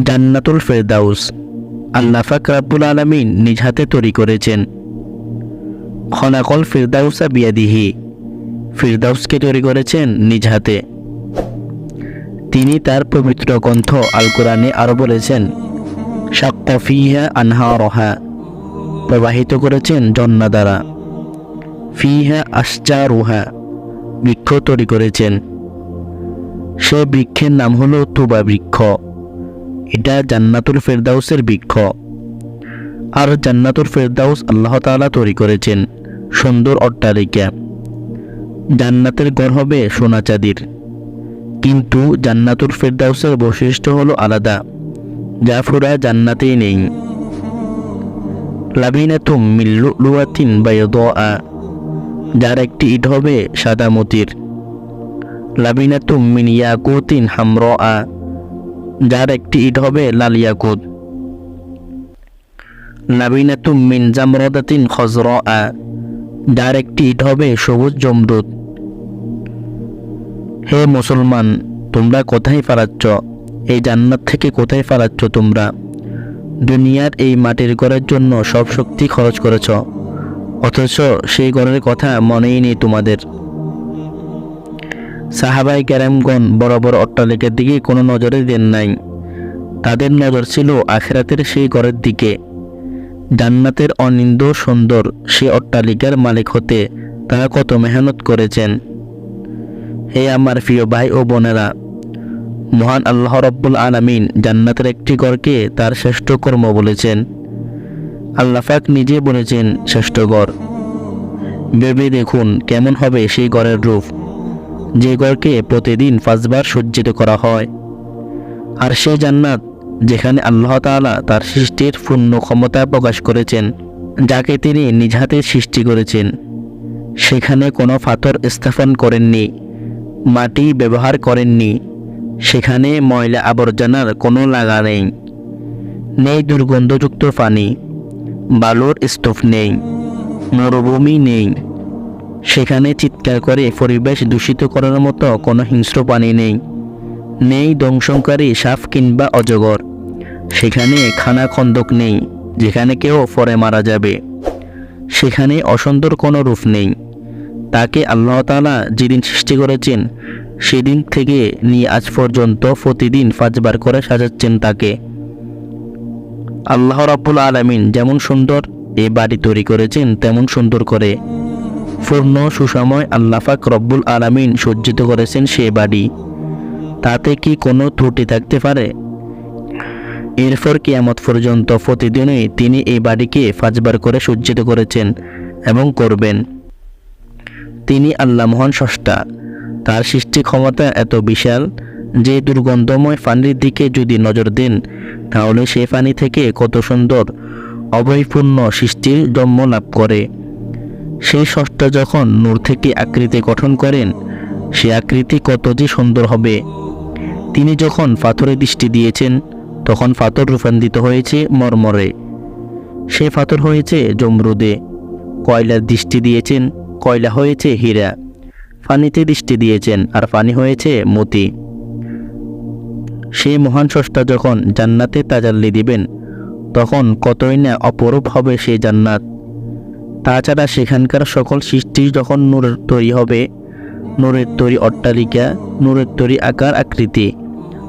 জান্নাতুল ফেরদাউস। আল্লাহ ফাক রাব্বুল আলমিন নিজ হাতে তৈরি করেছেন। খনাকল ফিরদাউসা বিয়াদিহি। ফিরদাউসকে তৈরি করেছেন নিজ হাতে। তিনি তার পবিত্র গ্রন্থ আল কোরআনে আরও বলেছেন সাক্কাফিহা আনহা রহা প্রবাহিত করেছেন জন্না দ্বারা। ফিহা আশজা রুহা বৃক্ষ তৈরি করেছেন। সে বৃক্ষের নাম হলো তুবা বৃক্ষ। এটা জান্নাতুল ফেরদাউসের বৃক্ষ। আর জান্নাতুল ফেরদাউস আল্লাহ তাআলা তৈরি করেছেন সুন্দর অট্টালিকা। জান্নাতের গড় হবে সোনা চাঁদির। কিন্তু জান্নাতুল ফেরদাউসের বৈশিষ্ট্য হলো আলাদা, যা ফুরা জান্নাতেই নেই। লাবিনাতুম মিল্লু লুয়াতিন বাইদা যার একটি ইট হবে সাদা মতির। লাবিনাতুম মিন ইয়াকুতিন হামরা যার একটি ইট হবে লাল ইয়াকুত লাবিনাতুম মিন জামরাদাতিন খজরা যার একটি ইট হবে সবুজ জমরুদ হে মুসলমান, তোমরা কোথায় ফারাচ্ছ? এই জান্নাত থেকে কোথায় ফারাচ্ছ তোমরা? দুনিয়ার এই মাটির ঘরের জন্য সব শক্তি খরচ করেছ। অথচ সেই ঘরের কথা মনেই নেই তোমাদের। সাহাবাই ক্যারামগণ বড় অট্টালিকার দিকে কোনো নজরে দেন নাই। তাদের নজর ছিল আখেরাতের সেই ঘরের দিকে। জান্নাতের অনিন্দ সুন্দর সে অট্টালিকার মালিক হতে তারা কত মেহনত করেছেন। হে আমার প্রিয় ভাই ও বোনেরা, মহান আল্লাহ রব্বুল আলামিন জান্নাতের একটি ঘরকে তার শ্রেষ্ঠ কর্ম বলেছেন। আল্লাহ পাক নিজে বলেছেন, শ্রেষ্ঠ গড় ভেবে দেখুন কেমন হবে সেই ঘরের রূপ। যে ঘরকে প্রতিদিন পাঁচবার সজ্জিত করা হয়। আর সে জান্নাত, যেখানে আল্লাহ তাআলা তার সৃষ্টির পূর্ণ ক্ষমতা প্রকাশ করেছেন, যাকে তিনি নিজ হাতে সৃষ্টি করেছেন। সেখানে কোনো পাথর স্থাপন করেননি, মাটি ব্যবহার করেননি, সেখানে ময়লা আবর্জনার কোনো লাগা নেই। নেই দুর্গন্ধযুক্ত পানি, বালুর স্টোভ নেই মরুভূমি নেই। সেখানে চিৎকার করে পরিবেশ দূষিত করার মতো কোনো হিংস্র পানি নেই। নেই দংশনকারী সাপ কিংবা অজগর। সেখানে খানা খন্দক নেই, যেখানে কেউ পরে মারা যাবে। সেখানে অসুন্দর কোনো রূপ নেই। তাকে আল্লাহ তাআলা যেদিন সৃষ্টি করেছেন, সেদিন থেকে নিয়ে আজ পর্যন্ত প্রতিদিন পাঁচবার করে সাজাচ্ছেন তাকে। আল্লাহ রাব্বুল আলামিন যেমন সুন্দর, এ বাড়ি তৈরি করেছেন তেমন সুন্দর করে। পূর্ণ সুসময় আল্লাফাক রব্বুল আলামিন সজ্জিত করেছেন সে বাড়ি। তাতে কি কোনো ত্রুটি থাকতে পারে? এরপর কিয়ামত পর্যন্ত প্রতিদিনই তিনি এই বাড়িকে পাঁচবার করে সজ্জিত করেছেন এবং করবেন। তিনি আল্লাহ মহান স্রষ্টা। তার সৃষ্টি ক্ষমতা এত বিশাল যে দুর্গন্ধময় পানির দিকে যদি নজর দেন, তাহলে সে পানি থেকে কত সুন্দর অবৈপূর্ণ সৃষ্টির জন্ম লাভ করে। সেই ষষ্ঠ যখন নূর থেকে আকৃতি গঠন করেন, সে আকৃতি কত যে সুন্দর হবে। তিনি যখন পাথরে দৃষ্টি দিয়েছেন, তখন পাথর রূপান্তরিত হয়েছে মর্মরে। সে পাথর হয়েছে জমরুদে কয়লার দৃষ্টি দিয়েছেন, কয়লা হয়েছে হীরা। পানিতে দৃষ্টি দিয়েছেন, আর পানি হয়েছে মতি। সেই মহান স্রষ্টা যখন জান্নাতে তাজাল্লি দিবেন, তখন কতই না অপরূপ হবে সেই জান্নাত। তাছাড়া সেখানকার সকল সৃষ্টি যখন নূরের তৈরি হবে, নূরের তৈরি অট্টালিকা, নূরের তৈরি আকার আকৃতি,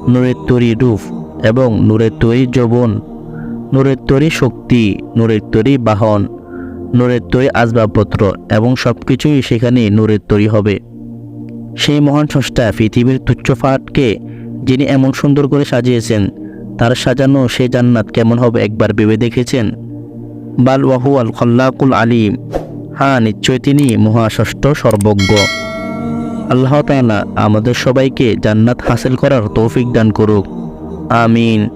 নূরের তৈরি রূপ এবং নূরের তৈরি যৌবন, নূরের তৈরি শক্তি, নূরের তৈরি বাহন, নূরের তৈরি আসবাবপত্র এবং সব কিছুই সেখানে নূরের তৈরি হবে। সেই মহান স্রষ্টা পৃথিবীর তুচ্ছ ফাটকে যিনি এমন সুন্দর করে সাজিয়েছেন, তার সাজানো সে জান্নাত কেমন হবে একবার ভেবে দেখেছেন? বাল ওয়াহু আল খল্লাকুল আলিম। হ্যাঁ নিশ্চয় তিনি মহাষষ্ঠ সর্বজ্ঞ। আল্লাহ তালা আমাদের সবাইকে জান্নাত হাসিল করার তৌফিক দান করুক। আমিন।